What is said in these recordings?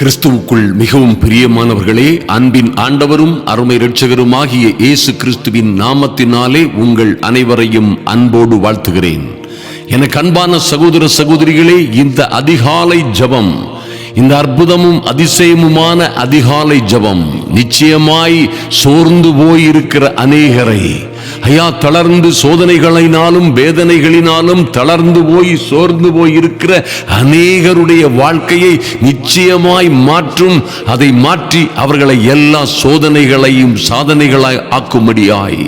கிறிஸ்துவுக்குள் மிகவும் பிரியமானவர்களே அன்பின் ஆண்டவரும் அருமை இரட்சகருமாகிய இயேசு கிறிஸ்துவின் நாமத்தினாலே உங்கள் அனைவரையும் அன்போடு வாழ்த்துகிறேன். எனக்கு அன்பான சகோதர சகோதரிகளே இந்த அதிகாலை ஜபம் இந்த அற்புதமும் அதிசயமுமான அதிகாலை ஜபம் நிச்சயமாய் சோர்ந்து போயிருக்கிற அநேகரை ஐயா தளர்ந்து சோதனைகளினாலும் வேதனைகளினாலும் தளர்ந்து போய் சோர்ந்து போய் இருக்கிற அநேகருடைய வாழ்க்கையை நிச்சயமாய் மாற்றும். அதை மாற்றி அவர்களை எல்லா சோதனைகளையும் சாதனைகளாய் ஆக்கும்படியாய்.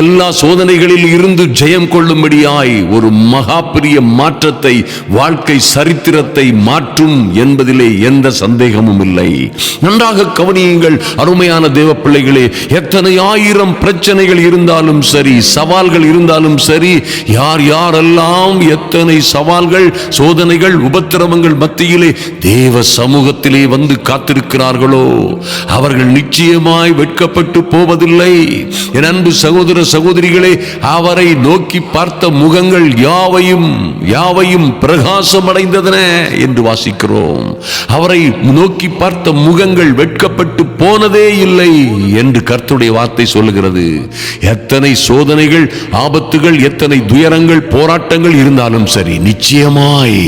எல்லா சோதனைகளில் இருந்து ஜெயம் கொள்ளும்படியாய் ஒரு மகா பெரிய மாற்றத்தை வாழ்க்கை சரித்திரத்தை மாற்றும் என்பதிலே எந்த சந்தேகமும் இல்லை. நன்றாக கவனியுங்கள் அருமையான தேவ பிள்ளைகளே எத்தனை ஆயிரம் பிரச்சனைகள் இருந்தாலும் சரி சவால்கள் இருந்தாலும் சரி யார் யாரெல்லாம் எத்தனை சவால்கள் சோதனைகள் உபத்திரவங்கள் மத்தியிலே தேவ சமூகத்திலே வந்து காத்திருக்கிறார்களோ அவர்கள் நிச்சயமாய் வெட்கப்பட்டு போவதில்லை. என் அன்பு சகோதர சகோதரிகளே அவரை நோக்கி பார்த்த முகங்கள் யாவையும் யாவையும் பிரகாசம் அடைந்ததன என்று வாசிக்கிறோம். அவரை நோக்கி பார்த்த முகங்கள் வெட்கப்பட்டு போனதே இல்லை என்று கர்த்துடைய வார்த்தை சொல்லுகிறது. எத்தனை சோதனைகள் ஆபத்துகள் எத்தனை துயரங்கள் போராட்டங்கள் இருந்தாலும் சரி நிச்சயமாய்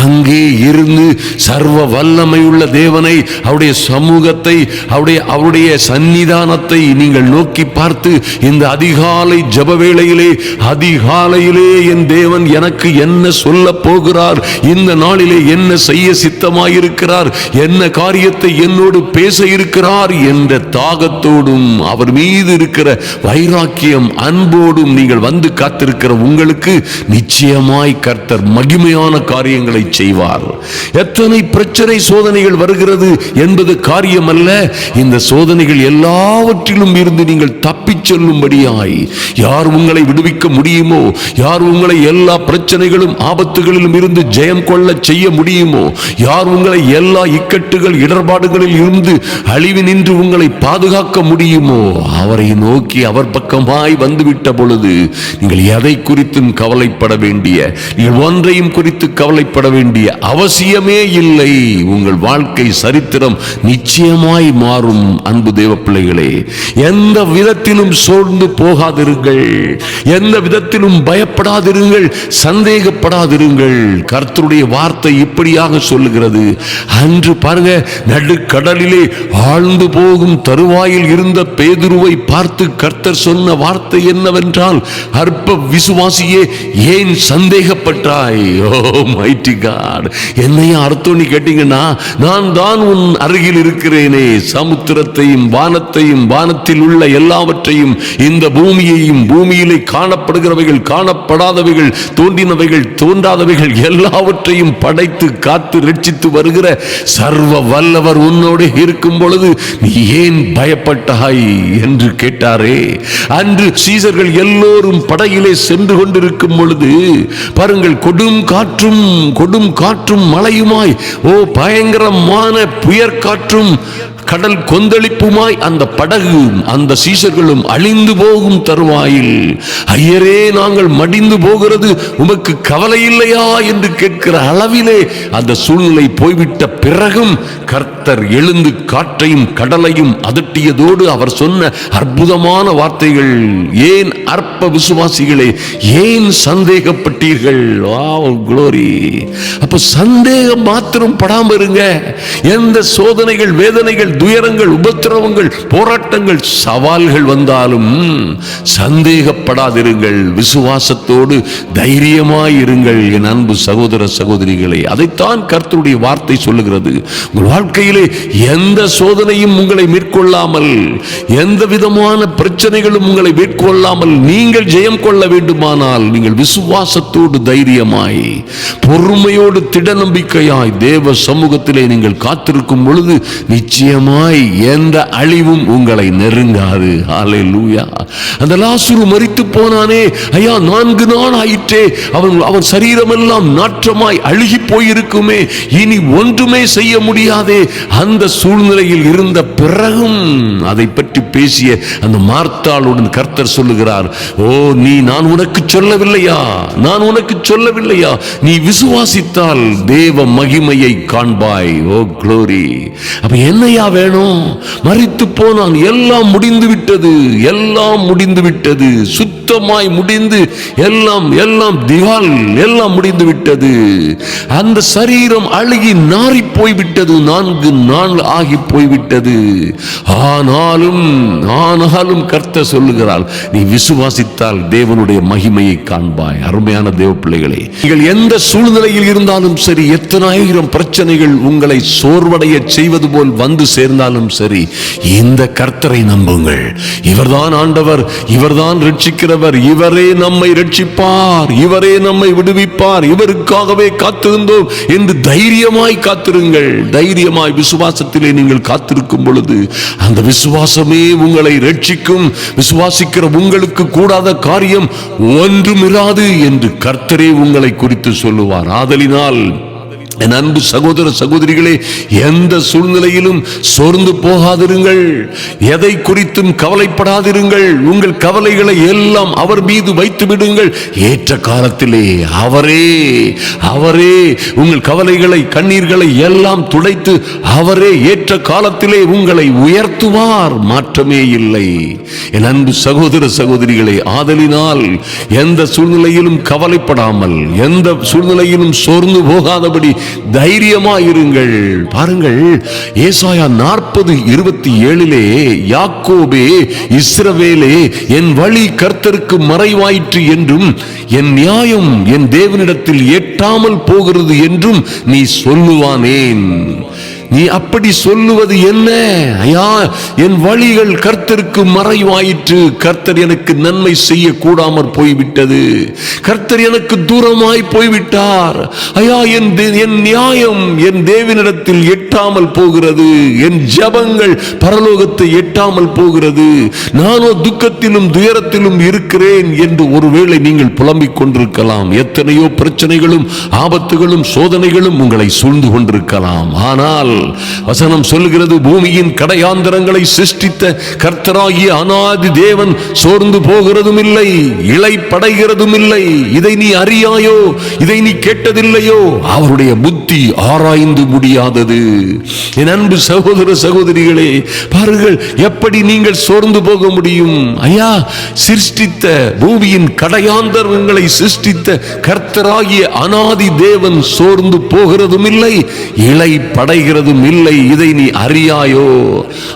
அங்கே இருந்து சர்வ வல்லமை உள்ள தேவனை அவருடைய சமூகத்தை அவருடைய அவருடைய சன்னிதானத்தை நீங்கள் நோக்கி நோக்கி பார்த்து இந்த அதிகாலை ஜப வேளையிலே அதிகாலையிலே என் தேவன் எனக்கு என்ன சொல்ல போகிறார்? இந்த நாளிலே என்ன செய்ய சித்தமாயிருக்கிறார்? என்ன காரியத்தை என்னோடு பேச இருக்கிறார்? என்ற தாகத்தோடும் அவர் மீது இருக்கிற வைராக்கியம் அன்போடும் நீங்கள் வந்து காத்திருக்கிற உங்களுக்கு நிச்சயமாய் கர்த்தர் மகிமையான காரியங்களை செய்வார். எத்தனை பிரச்சனை சோதனைகள் வருகிறது என்பது காரியம் அல்ல இந்த சோதனைகள் எல்லாவற்றிலும் இருந்து நீங்கள் நீங்கள் தப்பிச் செல்லும்படியாய் யார் உங்களை விடுவிக்க முடியுமோ யார் உங்களை எல்லா பிரச்சனைகளும் ஆபத்துகளிலும் இருந்து ஜெயம் கொள்ள செய்ய முடியுமோ யார் உங்களை எல்லா இக்கட்டுகள் இடர்பாடுகளில் இருந்து அழிவு நின்று உங்களை பாதுகாக்க முடியுமோ அவரை நோக்கி அவர் பக்கமாய் வந்துவிட்ட பொழுது நீங்கள் எதை குறித்தும் கவலைப்பட வேண்டிய நீங்கள் ஒன்றையும் குறித்து கவலைப்பட வேண்டிய அவசியமே இல்லை. உங்கள் வாழ்க்கை சரித்திரம் நிச்சயமாய் மாறும் அன்பு தேவ பிள்ளைகளே எந்த விதத்திலும் சோர்ந்து போகாதிருங்கள். எந்த விதத்திலும் பயப்படாதிருங்கள் சந்தேகப்படாதிருங்கள். கர்த்தருடைய வார்த்தை இப்படியாக சொல்லுகிறது. அன்று பாருங்க நடுக்கடலிலே ஆழ்ந்து போகும் தருவாயில் இருந்த பேதுருவை பார்த்து கர்த்தர் சொன்ன வார்த்தை என்னவென்றால் அற்ப விசுவாசியே ஏன் சந்தேகப்பட்டாய்? ஓ மைட்டி காட் என்னையும் அர்த்தம் நீ கேட்டீங்கன்னா நான் தான் உன் அருகில் இருக்கிறேனே. சமுத்திரத்தையும் வானத்தையும் வானத்தில் உள்ள எல்லாவற்றையும் இந்த பூமியையும் பூமியிலே காணப்படுகிறவைகள் காணப்படாதவைகள் தோன்றினவைகள் தோன்றாதவைகள் எல்லாவற்றையும் படைத்து காத்து ரட்சித்து வருகிற சர்வ வல்லவர் உன்னோடு இருக்கும் பொழுது நீ ஏன் பயப்பட்டாய் என்று கேட்டாரே. அன்று சீசர்கள் எல்லோரும் படையிலே சென்று கொண்டிருக்கும் பொழுது பாருங்கள் கொடும் காற்றும் கொடும் காற்றும் மழையுமாய் ஓ பயங்கரமான புயற்காற்றும் கடல் கொந்தளிப்புமாய் அந்த படகு அந்த சீசர்களும் அழிந்து போகும் தருவாயில். ஐயரே நாங்கள் மடிந்து போகிறது உமக்கு கவலை இல்லையா என்று கேட்கிற அளவிலே அந்த சூழ்நிலை போய்விட்ட பிறகும் கர்த்தர் எழுந்து காற்றையும் கடலையும் அதட்டியதோடு அவர் சொன்ன அற்புதமான வார்த்தைகள் ஏன் அற்ப விசுவாசிகளே ஏன் சந்தேகப்பட்டீர்கள்? குளோரி அப்ப சந்தேகம் மாத்திரம் படாம இருங்க. எந்த சோதனைகள் வேதனைகள் துயரங்கள் உபத்திரவங்கள் போராட்டங்கள் சவால்கள் வந்தாலும் சந்தேகப்படாதிருங்கள். விசுவாசத்தோடு தைரியமாய் இருங்கள் என் அன்பு சகோதர சகோதரிகளை. அதைத்தான் கர்த்தருடைய வார்த்தை சொல்லுகிறது. உங்கள் வாழ்க்கையிலே எந்த சோதனையும் உங்களை மேற்கொள்ளாமல் எந்த விதமான பிரச்சனைகளும் உங்களை மேற்கொள்ளாமல் நீங்கள் ஜெயம் கொள்ள வேண்டுமானால் நீங்கள் விசுவாசத்தோடு தைரியமாய் பொறுமையோடு திட நம்பிக்கையாய் தேவ சமூகத்திலே நீங்கள் காத்திருக்கும் பொழுது நிச்சயம் நிச்சயமாய் எந்த அழிவும் உங்களை நெருங்காது. ஹalleluya அந்த லாசுரு மறித்து போனானே. ஐயா நான்கு நாள் ஆயிற்றே. அவன் அவன் சரீரமெல்லாம் நாற்றமாய் அழுகி போயிருக்குமே. இனி ஒன்றுமே செய்ய முடியாதே. அந்த சூழ்நிலையில் இருந்த பிறகும் அதை பற்றி பேசிய அந்த மார்த்தாளுடன் கர்த்தர் சொல்லுகிறார் ஓ நீ நான் உனக்கு சொல்லவில்லையா? நான் உனக்கு சொல்லவில்லையா? நீ விசுவாசித்தால் தேவ மகிமையை காண்பாய். ஓ க்ளோரி அப்ப என்னையா வேணும். மறித்து போனான். எல்லாம் முடிந்து விட்டது எல்லாம் முடிந்து விட்டது சுத்தமாய் முடிந்து எல்லாம் எல்லாம் திவால் எல்லாம் முடிந்து விட்டது. அந்த சரீரம் அழுகி நாறி போய்விட்டது. நான்கு நாள் ஆகி போய்விட்டது. ஆனாலும் ஆனாலும் கர்த்த சொல்லுகிறாள் நீ விசுவாசித்தால் தேவனுடைய மகிமையை காண்பாய். அருமையான தேவ பிள்ளைகளே நீங்கள் எந்த சூழ்நிலையில் இருந்தாலும் சரி எத்தனாயிரம் பிரச்சனைகள் உங்களை சோர்வடைய செய்வது போல் வந்து சேர்ந்தாலும் சரி இந்த கர்த்தரை நம்புங்கள். இவர்தான் ஆண்டவர் இவர்தான் ரட்சிக்கிறவர். இவரே நம்மை ரட்சிப்பார் இவரே நம்மை விடுவிப்பார் இவருக்காகவே காத்திருந்தோம் என்று தைரியமாய் காத்திருங்கள். தைரியமாய் விசுவாசத்திலே நீங்கள் காத்திருக்கும் பொழுது அந்த விசுவாசமே உங்களை ரட்சிக்கும் விசுவாசிக்கிற உங்களுக்கு கூடாத காரியம் ஒன்றுமிராது என்று கர்த்தரே உங்களை குறித்து சொல்லுவார். ஆதலினால் என் அன்பு சகோதர சகோதரிகளே எந்த சூழ்நிலையிலும் சோர்ந்து போகாதிருங்கள். எதை குறித்தும் கவலைப்படாதிருங்கள். உங்கள் கவலைகளை எல்லாம் அவர் மீது வைத்து விடுங்கள். ஏற்ற காலத்திலே அவரே அவரே உங்கள் கவலைகளை கண்ணீர்களை எல்லாம் துடைத்து அவரே ஏற்ற காலத்திலே உங்களை உயர்த்துவார். மாற்றமே இல்லை. என் அன்பு சகோதர சகோதரிகளே ஆதலினால் எந்த சூழ்நிலையிலும் கவலைப்படாமல் எந்த சூழ்நிலையிலும் சோர்ந்து போகாதபடி தைரியமா இருங்கள். பாருங்கள் ஏசாயா நாற்பது இருபத்தி ஏழிலே யாக்கோபே இஸ்ரவேலே என் வழி கர்த்தருக்கு மறைவாயிற்று என்றும் என் நியாயம் என் தேவனிடத்தில் எட்டாமல் போகிறது என்றும் நீ சொல்லுவானேன். நீ அப்படி சொல்லுவது என்ன? ஐயா என் வழிகள் கர்த்தருக்கு மறைவாயிற்று. கர்த்தர் எனக்கு நன்மை செய்ய கூடாமற் போய்விட்டது. கர்த்தர் எனக்கு தூரமாய் போய்விட்டார். ஐயா என் என் நியாயம் என் தேவனிடத்தில் எட்டாமல் போகிறது. என் ஜபங்கள் பரலோகத்தை எட்டாமல் போகிறது. நானோ துக்கத்திலும் துயரத்திலும் இருக்கிறேன் என்று ஒருவேளை நீங்கள் புலம்பிக் கொண்டிருக்கலாம். எத்தனையோ பிரச்சனைகளும் ஆபத்துகளும் சோதனைகளும் உங்களை சூழ்ந்து கொண்டிருக்கலாம். ஆனால் வசனம் சொல்லுகிறது பூமியின் கடையாந்திரங்களை சிருஷ்டித்த கர்த்தராகிய அனாதி தேவன் சோர்ந்து போகிறதும் இல்லை இலை படைகிறதும் இல்லை இதை நீ அறியாயோ? இதை நீ கேட்டதில்லையோ? அவருடைய புத்தி ஆராய்ந்து முடியாதது. என் அன்பு சகோதர சகோதரிகளே பாருங்கள் எப்படி நீங்கள் சோர்ந்து போக முடியும்? ஐயா சிருஷ்டித்த பூமியின் கடையாந்தரங்களை சிருஷ்டித்த கர்த்தராகிய அனாதி தேவன் சோர்ந்து போகிறதும் இல்லை இலை படைகிறது படைகிறதும் இல்லை. இதை நீ அறியாயோ?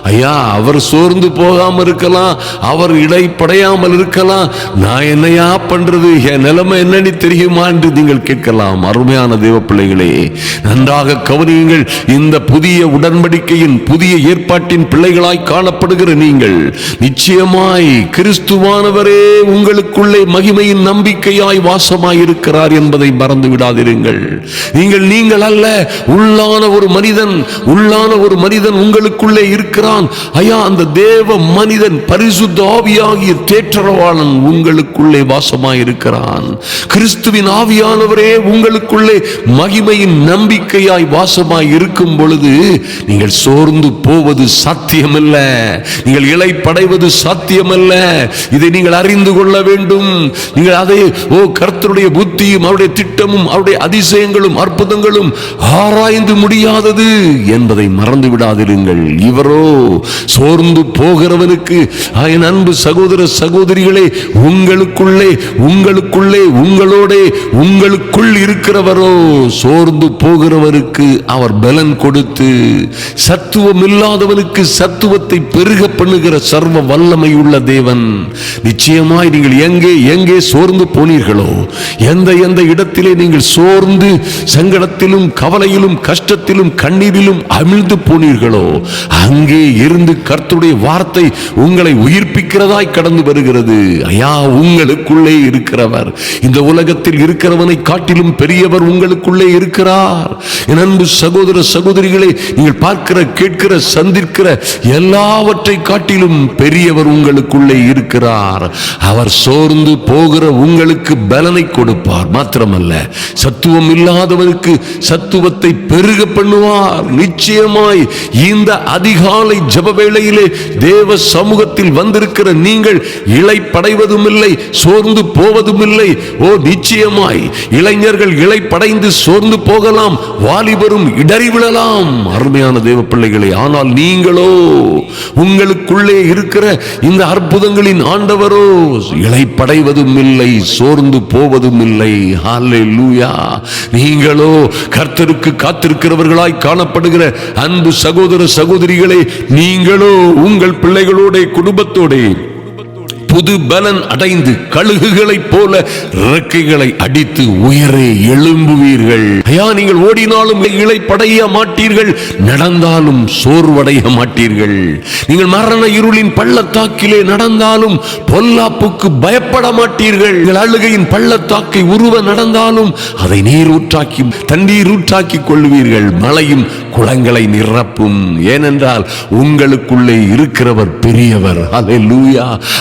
ஐயா அவர் சோர்ந்து போகாம இருக்கலாம். அவர் இடைப்படையாமல் இருக்கலாம். நான் என்னையா பண்றது? என் நிலைமை என்னன்னு தெரியுமா என்று நீங்கள் கேட்கலாம். அருமையான தேவ பிள்ளைகளே நன்றாக கவனியுங்கள். இந்த புதிய உடன்படிக்கையின் புதிய ஏற்பாட்டின் பிள்ளைகளாய் காணப்படுகிற நீங்கள் நிச்சயமாய் கிறிஸ்துவானவரே உங்களுக்குள்ளே மகிமையின் நம்பிக்கையாய் வாசமாய் இருக்கிறார் என்பதை மறந்து விடாதிருங்கள் நீங்கள் நீங்கள் அல்ல உள்ளான ஒரு மனிதன். உள்ளான ஒரு மனிதன் உங்களுக்குள்ளே இருக்கிறான். ஐயா அந்த தேவ மனிதன் பரிசுத்த ஆவியாகிய தேற்றரவாளன் உங்களுக்குள்ளே வாசமாயிருக்கிறான். கிறிஸ்துவின் ஆவியானவரே உங்களுக்குள்ளே மகிமையின் நம்பிக்கையாய் வாசமாய் இருக்கும் பொழுது நீங்கள் சோர்ந்து போவது சாத்தியமல்ல. நீங்கள் இலைப்படைவது சாத்தியமல்ல. இதை நீங்கள் அறிந்து கொள்ள வேண்டும். நீங்கள் அதை ஓ கர்த்தருடைய புத்தியும் அவருடைய திட்டமும் அவருடைய அதிசயங்களும் அற்புதங்களும் ஆராய்ந்து முடியாதது. என்பதை மறந்து விடாதிருங்கள். இவரோ சோர்ந்து போகிறவனுக்கு என் அன்பு சகோதர சகோதரிகளே உங்களுக்குள்ளே உங்களுக்குள்ளே உங்களோட உங்களுக்குள் இருக்கிறவரோ சோர்ந்து போகிறவனுக்கு அவர் பலன் கொடுத்து சத்துவம் இல்லாதவனுக்கு சத்துவத்தை பெருக பண்ணுகிற சர்வ வல்லமை உள்ள தேவன். நிச்சயமாய் நீங்கள் எங்கே எங்கே சோர்ந்து போனீர்களோ எந்த எந்த இடத்திலே நீங்கள் சோர்ந்து சங்கடத்திலும் கவலையிலும் கஷ்டத்திலும் கண்ணீரில் கண்ணீரிலும் அமிழ்ந்து போனீர்களோ அங்கே இருந்து கர்த்துடைய வார்த்தை உங்களை உயிர்ப்பிக்கிறதாய் கடந்து வருகிறது. ஐயா உங்களுக்குள்ளே இருக்கிறவர். இந்த உலகத்தில் இருக்கிறவனை காட்டிலும் பெரியவர் உங்களுக்குள்ளே இருக்கிறார். என் அன்பு சகோதர சகோதரிகளை நீங்கள் பார்க்கிற கேட்கிற சந்திக்கிற எல்லாவற்றை காட்டிலும் பெரியவர் உங்களுக்குள்ளே இருக்கிறார். அவர் சோர்ந்து போகிற உங்களுக்கு பலனை கொடுப்பார். மாத்திரமல்ல சத்துவம் இல்லாதவருக்கு சத்துவத்தை பெருக பண்ணுவார். நிச்சயமாய் இந்த அதிகாலை ஜப வேளையிலே தேவ சமூகத்தில் வந்திருக்கிற நீங்கள் இளைப்படைவதும் இல்லை சோர்ந்து போவதும் இல்லை ஓ நிச்சயமாய் இளைஞர்கள் இளைப்படைந்து சோர்ந்து போகலாம் வாலிபரும் இடறி விழலாம். அருமையான தேவ பிள்ளைகளை ஆனால் நீங்களோ உங்களுக்குள்ளே இருக்கிற இந்த அற்புதங்களின் ஆண்டவரோ இளைப்படைவதும் இல்லை சோர்ந்து போவதும் இல்லை நீங்களோ கர்த்தருக்கு காத்திருக்கிறவர்களாய் காணப்படுகிற அன்பு சகோதர சகோதரிகளே நீங்களோ உங்கள் பிள்ளைகளோட குடும்பத்தோட புது பலன் அடைந்து கழுகுகளைப் போல இறக்கைகளை அடித்து உயரே எழும்புவீர்கள். ஐயா நீங்கள் ஓடினாலும் இழைப்படைய மாட்டீர்கள் நடந்தாலும் சோர்வடைய மாட்டீர்கள். நீங்கள் மரண இருளின் பள்ளத்தாக்கிலே நடந்தாலும் பொல்லாப்புக்கு பயப்பட மாட்டீர்கள். நீங்கள் அழுகையின் பள்ளத்தாக்கை உருவ நடந்தாலும் அதை நீர் ஊற்றாக்கி தண்ணீர் ஊற்றாக்கி கொள்வீர்கள். மழையும் குளங்களை நிரப்பும். ஏனென்றால் உங்களுக்குள்ளே இருக்கிறவர் பெரியவர்.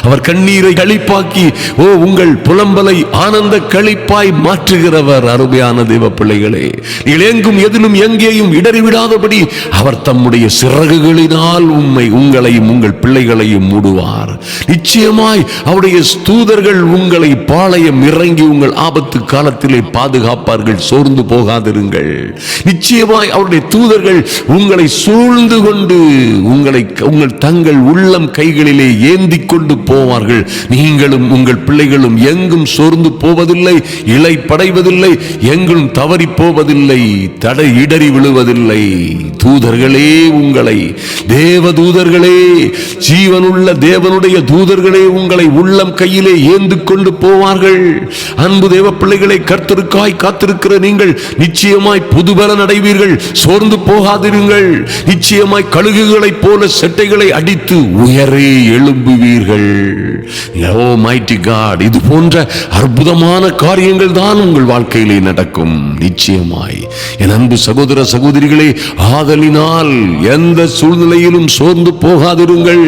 அவர் கண்ணீரை களிப்பாக்கி ஓ உங்கள் புலம்பலை ஆனந்த களிப்பாய் மாற்றுகிறவர் அருமையான தேவ பிள்ளைகளே நீங்கள் எங்கும் எதிலும் எங்கேயும் இடறிவிடாதபடி அவர் தம்முடைய சிறகுகளினால் உண்மை உங்களையும் உங்கள் பிள்ளைகளையும் மூடுவார். நிச்சயமாய் அவருடைய தூதர்கள் உங்களை பாளையம் இறங்கி உங்கள் ஆபத்து காலத்திலே பாதுகாப்பார்கள் சோர்ந்து போகாதிருங்கள். நிச்சயமாய் அவருடைய தூதர்கள் உங்களை சூழ்ந்து கொண்டு உங்களை உங்கள் தங்கள் உள்ளம் கைகளிலே ஏந்தி கொண்டு போவார்கள். நீங்களும் உங்கள் பிள்ளைகளும் எங்கும் சோர்ந்து போவதில்லை இலை படைவதில்லை எங்கும் தவறி போவதில்லை தடை இடறி விழுவதில்லை. தூதர்களே உங்களை தேவ தூதர்களே ஜீவனுள்ள தேவனுடைய தூதர்களே உங்களை உள்ளம் கையிலே ஏந்து கொண்டு போவார்கள். அன்பு தேவ பிள்ளைகளை கர்த்தருக்காய் காத்திருக்கிற நீங்கள் நிச்சயமாய் புதுபலன் அடைவீர்கள் சோர்ந்து போகாதிருங்கள். நிச்சயமாய் கழுகுகளைப் போல செட்டைகளை அடித்து உயரே எழும்புவீர்கள். ஓ மைட்டி காட் இது போன்ற அற்புதமான காரியங்கள் தான் உங்கள் வாழ்க்கையிலே நடக்கும். நிச்சயமாய் என் அன்பு சகோதர சகோதரிகளே ஆதலினால் எந்த சூழ்நிலையிலும் சோர்ந்து போகாதிருங்கள்.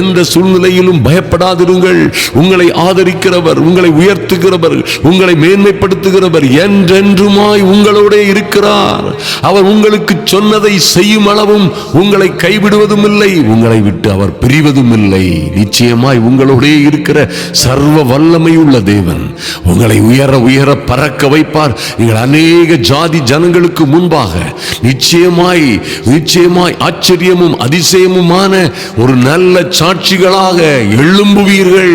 எந்த சூழ்நிலையிலும் பயப்படாதிருங்கள். உங்களை ஆதரிக்கிறவர் உங்களை உயர்த்துகிறவர் உங்களை மேன்மைப்படுத்துகிறவர் என்றென்றுமாய் உங்களோட இருக்கிறார். அவர் உங்களுக்கு சொன்னதை செய்யும் அளவும் உங்களை கைவிடுவதும் இல்லை உங்களை விட்டு அவர் பிரிவதும் இல்லை நிச்சயமாய் உங்களுடைய இருக்கிற சர்வ வல்லமையுள்ள தேவன் உங்களை உயர உயர பறக்க வைப்பார். நீங்கள் அநேக ஜாதி ஜனங்களுக்கு முன்பாக நிச்சயமாய் நிச்சயமாய் ஆச்சரியமும் அதிசயமுமான ஒரு நல்ல சாட்சிகளாக எழும்புவீர்கள்.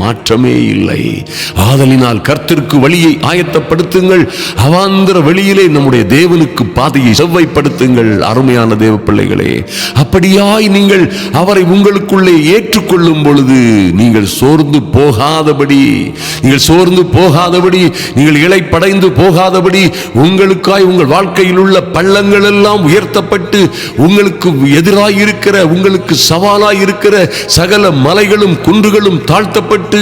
மாற்றமே இல்லை. ஆதலினால் கர்த்திற்கு வழியை ஆயத்தப்படுத்துங்கள். அவாந்திர வெளியிலே நம்முடைய தேவனுக்கு பாதையை செவ்வாய்ப்படுத்துங்கள் அருமையான தேவ பிள்ளைகளே. அப்படியாய் நீங்கள் அவரை உங்களுக்குள்ளே ஏற்றுக்கொள்ளும் பொழுது நீங்கள் சோர்ந்து போகாதபடி நீங்கள் சோர்ந்து போகாதபடி நீங்கள் இலைப்படைந்து போகாதபடி உங்களுக்காய் உங்கள் வாழ்க்கையில் உள்ள பள்ளங்கள் எல்லாம் உயர்த்தப்பட்டு உங்களுக்கு எதிராய் இருக்கிற உங்களுக்கு சவாலாய் இருக்கிற சகல மலைகளும் குன்றுகளும் தாழ்த்தப்பட்டு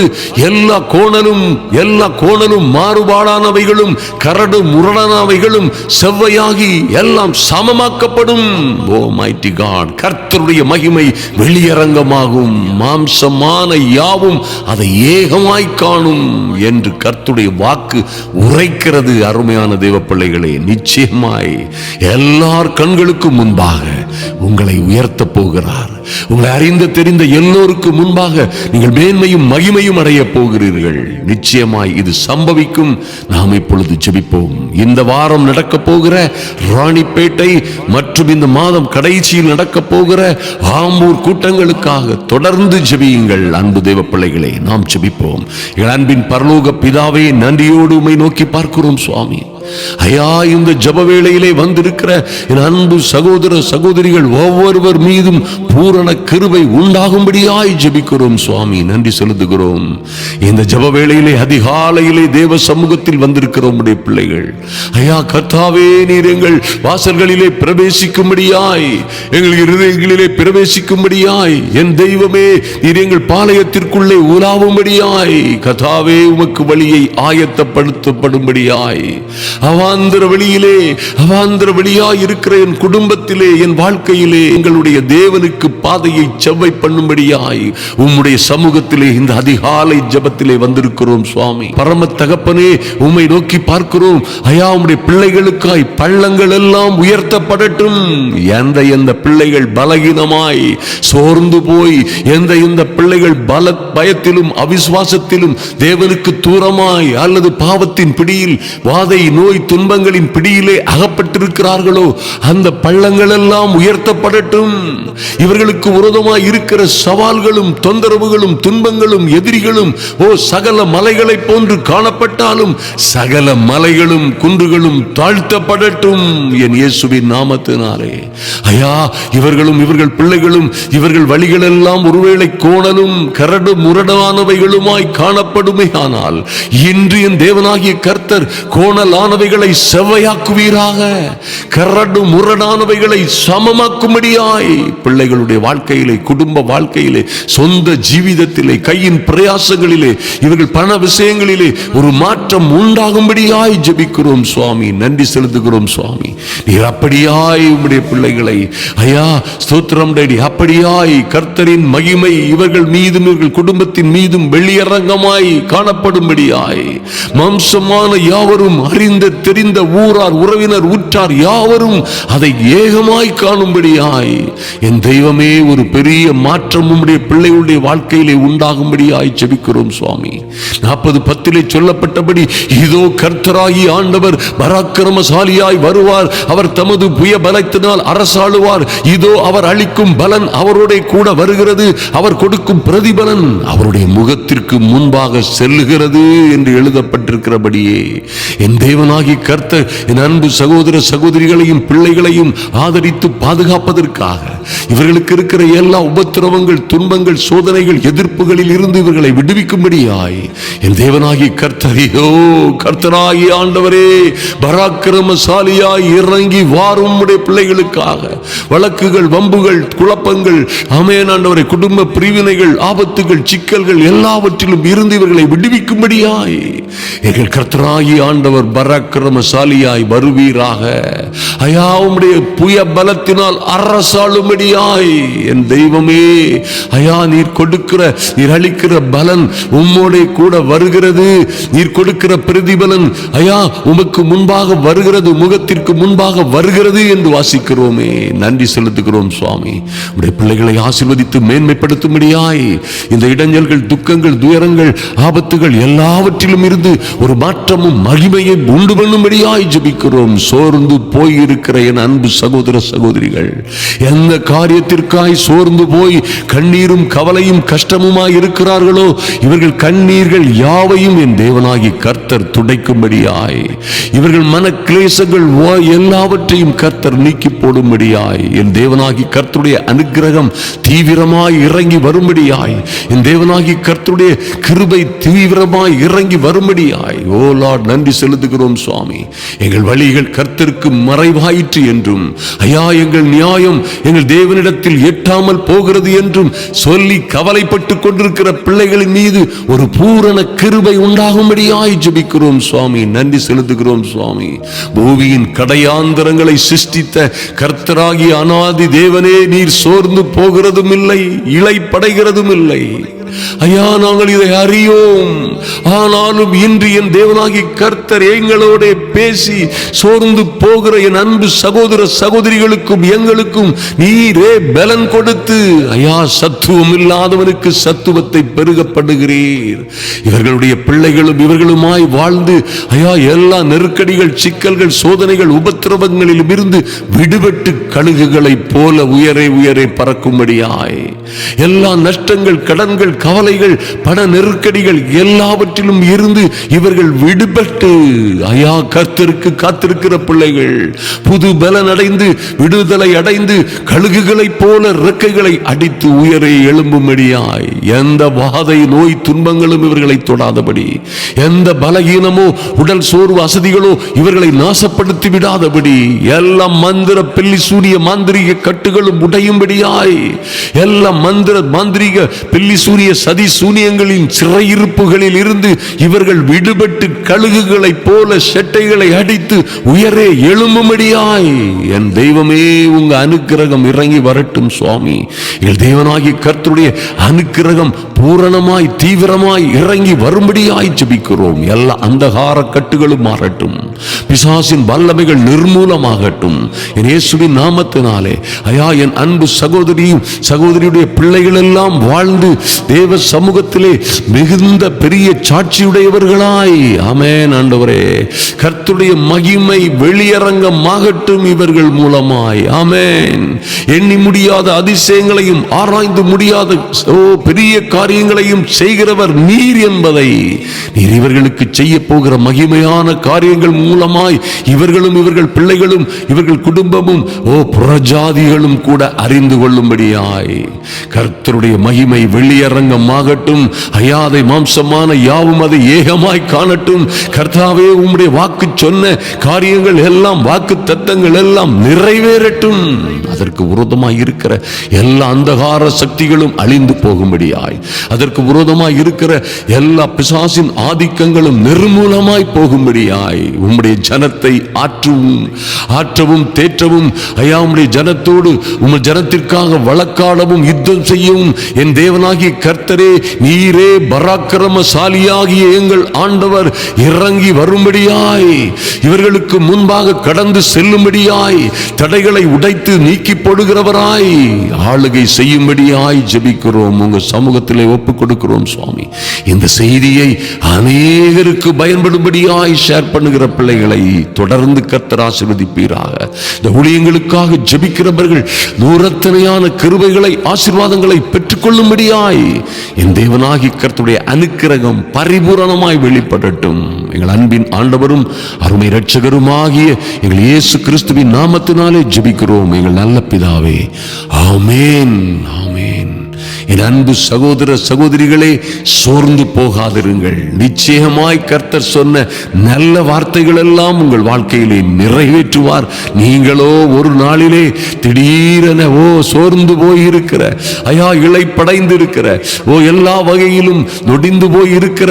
எல்லா கோணலும் எல்லா கோணலும் மாறுபாடானவைகளும் கரடு முரடானவைகளும் செவ்வையாகி எல்லாம் சமமாக்கப்படும். ஓ மைட்டி காட் கர்த்தருடைய மகிமை வெளியரங்கமாகும். மாம்சமான யாவும் அதை ஏகமாய் காணும் என்று கர்த்துடைய வாக்கு உரைக்கிறது அருமையான தேவ பிள்ளைகளே நிச்சயமாய் எல்லார் கண்களுக்கும் முன்பாக உங்களை உயர்த்தப் போகிறார். உங்களை அறிந்த தெரிந்த எல்லோருக்கும் முன்பாக நீங்கள் மேன்மையும் மகிமையும் அடைய போகிறீர்கள். நிச்சயமாய் இது சம்பவிக்கும். நாம் இப்பொழுது ஜெபிப்போம். இந்த வாரம் நடக்க போகிற ராணிப்பேட் ராணிப்பேட்டை மற்றும் இந்த மாதம் கடைசியில் நடக்க போகிற ஆம்பூர் கூட்டங்களுக்காக தொடர்ந்து ஜெபியுங்கள் அன்பு தேவ பிள்ளைகளை நாம் ஜெபிப்போம். எங்கள் அன்பின் பரலோக பிதாவே நன்றியோடு உம்மை நோக்கி பார்க்கிறோம் சுவாமி. ஐயா இந்த ஜப வேளையிலே வந்திருக்கிற என் அன்பு சகோதர சகோதரிகள் ஒவ்வொருவர் மீதும் பூரண கிருபை உண்டாகும்படியாய் ஜபிக்கிறோம் சுவாமி. நன்றி செலுத்துகிறோம். இந்த ஜப வேளையிலே அதிகாலையிலே தேவ சமூகத்தில் வந்திருக்கிறோம் உடைய பிள்ளைகள். ஐயா கர்த்தாவே நீர் எங்கள் வாசல்களிலே பிரவேசிக்கும்படியாய் எங்கள் இருதயங்களிலே பிரவேசிக்கும்படியாய் என் தெய்வமே நீர் எங்கள் பாளையத்திற்குள்ளே உலாவும்படியாய் கதாவே உமக்கு வழியை ஆயத்தப்படுத்தப்படும்படியாய். அவாந்திர வெளியிலே அவாந்திர வெளியாய் இருக்கிற என் குடும்பத்திலே என் வாழ்க்கையிலே எங்களுடைய தேவனுக்கு பாதையை செவ்வை பண்ணும்படியாய் உம்முடைய சமூகத்திலே இந்த அதிகாலை ஜபத்திலே வந்திருக்கிறோம் சுவாமி. பரம தகப்பனே உம்மை நோக்கி பார்க்கிறோம். ஐயா உம்முடைய பிள்ளைகளுக்காய் பள்ளங்கள் எல்லாம் உயர்த்தப்படட்டும். எந்த எந்த பிள்ளைகள் பலகீனமாய் சோர்ந்து போய் எந்த எந்த பிள்ளைகள் பல பயத்திலும் அவிசுவாசத்திலும் தேவனுக்கு தூரமாய் அல்லது பாவத்தின் பிடியில் வாதை நோய் நோய் துன்பங்களின் பிடியிலே அகப்பட்டிருக்கிறார்களோ அந்த பள்ளங்கள் எல்லாம் உயர்த்தப்படட்டும். இவர்களுக்கு விரோதமாய் இருக்கிற சவால்களும் தொந்தரவுகளும் துன்பங்களும் எதிரிகளும் ஓ சகல மலைகளைப் போன்று காணப்பட்டாலும் சகல மலைகளும் குன்றுகளும் தாழ்த்தப்படட்டும் என் இயேசுவின் நாமத்தினாலே. ஐயா இவர்களும் இவர்கள் பிள்ளைகளும் இவர்கள் வழிகளெல்லாம் ஒருவேளை கோணலும் கரடு முரடானவைகளுமாய் காணப்படுமே ஆனால் இன்று என் தேவனாகிய கர்த்தர் கோணலான முரடானவைகளை செவ்வையாக்குவீராக. கரடு முரடானவைகளை சமமாக்கும்படியாய். பிள்ளைகளுடைய வாழ்க்கையிலே குடும்ப வாழ்க்கையிலே சொந்த ஜீவித விஷயத்திலே கையின் பிரயாசங்களிலே இவர்கள் பண விஷயங்களிலே ஒரு மாற்றம் உண்டாகும்படியாய் ஜபிக்கிறோம் சுவாமி. நன்றி செலுத்துகிறோம் சுவாமி. நீர் அப்படியாய் உம்முடைய பிள்ளைகளை ஐயா ஸ்தோத்திரம் டேடி அப்படியாய் கர்த்தரின் மகிமை இவர்கள் மீதும் இவர்கள் குடும்பத்தின் மீதும் வெளியரங்கமாய் காணப்படும்படியாய். மாம்சமான யாவரும் அறிந்த தெரிந்த ஊரார் உறவினர் உற்றார் யாவரும் அதை ஏகமாய் காணும்படியாய். என் தெய்வமே ஒரு பெரிய மாற்றம் உம்முடைய பிள்ளைகளுடைய வாழ்க்கையிலே உண்டாகும்படியாய் ஜெபிக்கிறோம் சுவாமி. நாற்பது பத்திலே சொல்லப்பட்டபடி இதோ கர்த்தராகி ஆண்டவர் பராக்கிரமசாலியாய் வருவார். அவர் தமது புய பலத்தினால் அரசாளுவார். இதோ அவர் அளிக்கும் பலன் அவருடைய கூட வருகிறது. அவர் கொடுக்கும் பிரதிபலன் அவருடைய முகத்திற்கு முன்பாக செல்லுகிறது என்று எழுதப்பட்டிருக்கிறபடியே. என் தேவனாகி கர்த்தர் என் அன்பு சகோதர சகோதரிகளையும் பிள்ளைகளையும் ஆதரித்து பாதுகாப்பதற்காக இவர்களுக்கு இருக்கிற எல்லா உபத்திரவங்கள் துன்பங்கள் சோதனைகள் எதிர்ப்பு நெருப்புகளில் இருந்து இவர்களை விடுவிக்கும்படியாய் என் தேவனாகி கர்த்தரையோ கர்த்தராகி ஆண்டவரே பராக்கிரமசாலியாய் இறங்கி வாரும் உடைய பிள்ளைகளுக்காக வழக்குகள் வம்புகள் குழப்பங்கள் அமேன் ஆண்டவரை குடும்ப பிரிவினைகள் ஆபத்துகள் சிக்கல்கள் எல்லாவற்றிலும் இருந்து இவர்களை விடுவிக்கும்படியாய் எங்கள் கர்த்தராகி ஆண்டவர் பராக்கிரமசாலியாய் வருவீராக. ஐயா உம்முடைய புய பலத்தினால் அரசாளும்படியாய் என் தெய்வமே ஐயா நீர் கொடுக்கிற நீர் அளிக்கிற பலன் உம்மோட கூட வருகிறது. நீர் கொடுக்கிற பிரதிபலன் ஐயா உமக்கு முன்பாக வருகிறது முகத்திற்கு முன்பாக வருகிறது என்று வாசிக்கிறோமே. நன்றி செலுத்துகிறோம் சுவாமி. உடைய பிள்ளைகளை ஆசிர்வதித்து மேன்மைப்படுத்தும்படியாய் இந்த இடைஞ்சல்கள் துக்கங்கள் துயரங்கள் ஆபத்துகள் எல்லாவற்றிலும் இருந்து ஒரு மாற்றமும் மகிமையை உண்டு பண்ணும்படியாய் ஜபிக்கிறோம். சோர்ந்து போயிருக்கிற என் அன்பு சகோதர சகோதரிகள் எந்த காரியத்திற்காய் சோர்ந்து போய் கண்ணீரும் கவலையும் கஷ்டமும் கஷ்டமுமாய் இருக்கிறார்களோ இவர்கள் கண்ணீர்கள் யாவையும் என் தேவனாகி கர்த்தர் துடைக்கும்படியாய். இவர்கள் மன கிளேசங்கள் எல்லாவற்றையும் கர்த்தர் நீக்கி போடும்படியாய் என் தேவனாகி கர்த்தருடைய அனுகிரகம் தீவிரமாய் இறங்கி வரும்படியாய். என் தேவனாகி கர்த்தருடைய கிருபை தீவிரமாய் இறங்கி வரும்படியாய். ஓ லார்ட் நன்றி செலுத்துகிறோம் சுவாமி. எங்கள் வழிகள் கர்த்தருக்கு மறைவாயிற்று என்றும் ஐயா எங்கள் நியாயம் எங்கள் தேவனிடத்தில் எட்டாமல் போகிறது என்றும் சொல்லி கவலைப்பட்டு கொண்டிருக்கிற பிள்ளைகளின் மீது ஒரு பூரண கிருபை உண்டாகும்படியாய் ஜபிக்கிறோம் சுவாமி. நன்றி செலுத்துகிறோம் சுவாமி. பூமியின் கடையாந்தரங்களை சிருஷ்டித்த கர்த்தராகிய அனாதி தேவனே நீர் சோர்ந்து போகிறதும் இல்லை இளைப்படைகிறதும் இல்லை ஐயா நாங்கள் இதை அறியோம். ஆனாலும் இன்று என் தேவனாகி கர்த்தர் எங்களோட பேசி சோர்ந்து போகிற என் அன்பு சகோதர சகோதரிகளுக்கும் எங்களுக்கும் நீரே பலன் கொடுத்து ஐயா சத்துவம் இல்லாதவனுக்கு சத்துவத்தை பெருகப்படுகிறீர். இவர்களுடைய பிள்ளைகளும் இவர்களுமாய் வாழ்ந்து ஐயா எல்லா நெருக்கடிகள் சிக்கல்கள் சோதனைகள் உபத்திரவங்களிலும் இருந்து விடுபட்டு கழுகுகளைப் போல உயரே உயரே பறக்கும்படியாய். எல்லா நஷ்டங்கள் கடன்கள் கவலைகள் பண நெருக்கடிகள் எல்லாவற்றிலும் இருந்து இவர்கள் விடுபட்டு ஐயா கர்த்தருக்கு காத்திருக்கிற பிள்ளைகள் புது பலன் அடைந்து விடுதலை அடைந்து கழுகுகளைப் போல ரெக்கைகளை அடித்து உயரை எழும்பும்படியாய் எந்த வாதை நோய் துன்பங்களும் இவர்களை தொடாதபடி எந்த பலகீனமோ உடல் சோர்வு அசதிகளோ இவர்களை நாசப்படுத்தி விடாதபடி எல்லா மந்திர பில்லி சூரிய மாந்திரிக கட்டுகளும் உடையும்படியாய் எல்லா மந்திர மாந்திரிக பில்லி சூரிய சதி சூனியங்களின் சிறையிருப்புகளில் இருந்து இவர்கள் விடுபட்டு கழுகுகளைப் போல செட்டைகளை அடித்து உயரே எழும்பும்படியாய் என் தெய்வமே உங்க அனுக்கிரகம் இறங்கி வரட்டும் சுவாமி. எங்கள் தேவனாகி கர்த்தருடைய அனுக்கிரகம் பூரணமாய் தீவிரமாய் இறங்கி வரும்படியாய் ஜபிக்கிறோம். எல்லா அந்தகார கட்டுகளும் மாறட்டும். பிசாசின் வல்லமைகள் நிர்மூலமாகட்டும். என் இயேசுவின் நாமத்தினாலே ஐயா என் அன்பு சகோதரியும் சகோதரியுடைய பிள்ளைகள் எல்லாம் வாழ்ந்து தேவ சமூகத்திலே மிகுந்த பெரிய சாட்சியுடையவர்களாய். ஆமென் ஆண்டவரே. கர்த்துடைய மகிமை வெளியரங்கமாகட்டும் இவர்கள் மூலமாய். ஆமென். எண்ணி முடியாத அதிசயங்களையும் ஆராய்ந்து முடியாத ஓ பெரிய காரியங்களையும் செய்கிறவர் நீர் என்பதை. நீர் இவர்களுக்கு செய்ய போகிற மகிமையான காரியங்கள் மூலமாய் இவர்களும் இவர்கள் பிள்ளைகளும் இவர்கள் குடும்பமும் ஓ புறஜாதிகளும் கூட அறிந்து கொள்ளும்படியாய். கர்த்தருடைய மகிமை வெளியரங்கமாகட்டும் ஐயாதை மாம்சமான யாவும் அதை ஏகமாய் காணட்டும். கர்த்தாவே உம்முடைய வாக்கு சொன்ன காரியங்கள் எல்லாம் வாக்கு தத்தங்கள் எல்லாம் நிறைவேறட்டும். அதற்கு விரோதமாய் இருக்கிற எல்லா அந்தகார சக்திகளும் அழிந்து போகும்படியாய். அதற்கு விரோதமாய் இருக்கிற எல்லா பிசாசின் ஆதிக்கங்களும் நிர்மூலமாய் போகும்படியாய். உம்முடைய ஜனத்தை ஆற்றவும் ஆற்றவும் தேற்றவும் ஐயா உம்முடைய ஜனத்தோடு உங்கள் ஜனத்திற்காக வழக்காடவும் யுத்தம் செய்யவும் என் தேவனாகிய கர்த்தரே நீரே பராக்கிரமசாலியாகிய எங்கள் ஆண்டவர் இறங்கி வரும்படியாய். இவர்களுக்கு முன்பாக கடந்து செல்லும்படியாய் தடைகளை உடைத்து நீக்கி போடுகிறவராய் ஆளுகை செய்யும்படியாய் ஜபிக்கிறோம். உங்க சமூகத்திலே ஒப்பு கொடுக்கிறோம் சுவாமி. இந்த செய்தியை அநேகருக்கு பயன்படும்படியாய் ஷேர் பண்ணுகிற பிள்ளைகளை தொடர்ந்து கர்த்தர் ஆசீர்வதிப்பீராக. இந்த ஊழியங்களுக்காக ஜெபிக்கிறவர்கள் நூறத்தனையான கிருபைகளை ஆசீர்வாதங்களை பெற்றுக்கொள்ளும்படியாய் என் தேவனாகி கர்த்தருடைய அனுக்கிரகம் பரிபூரணமாய் வெளிப்படட்டும். எங்கள் அன்பின் ஆண்டவரும் அருமை இரட்சகருமாகிய எங்கள் இயேசு கிறிஸ்துவின் நாமத்தினாலே ஜெபிக்கிறோம். எங்கள் நல்ல பிதாவே ஆமேன் ஆமேன். என் அன்பு சகோதர சகோதரிகளே சோர்ந்து போகாதிருங்கள். நிச்சயமாய் கர்த்தர் சொன்ன நல்ல வார்த்தைகள் எல்லாம் உங்கள் வாழ்க்கையிலே நிறைவேற்றுவார். நீங்களோ ஒரு நாளிலே திடீரென ஓ சோர்ந்து போயிருக்கிற ஐயா இழைப்படைந்து இருக்கிற ஓ எல்லா வகையிலும் நொடிந்து போய் இருக்கிற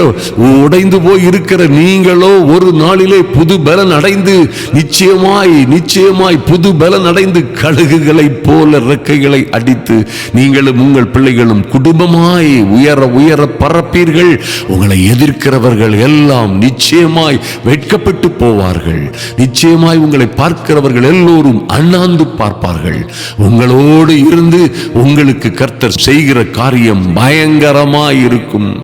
உடைந்து போய் இருக்கிற நீங்களோ ஒரு நாளிலே புது பலன் அடைந்து நிச்சயமாய் நிச்சயமாய் புது பலன் அடைந்து கழுகுகளை போல ரெக்கைகளை அடித்து நீங்களும் உங்கள் பிள்ளைகள் நீங்களும் குடும்பமாய் உயர உயர பறப்பீர்கள் உங்களை எதிர்க்கிறவர்கள் எல்லாம் நிச்சயமாய் வெட்கப்பட்டு போவார்கள். நிச்சயமாய் உங்களை பார்க்கிறவர்கள் எல்லோரும் அண்ணாந்து பார்ப்பார்கள். உங்களோடு இருந்து உங்களுக்கு கர்த்தர் செய்கிற காரியம் பயங்கரமாய் இருக்கும்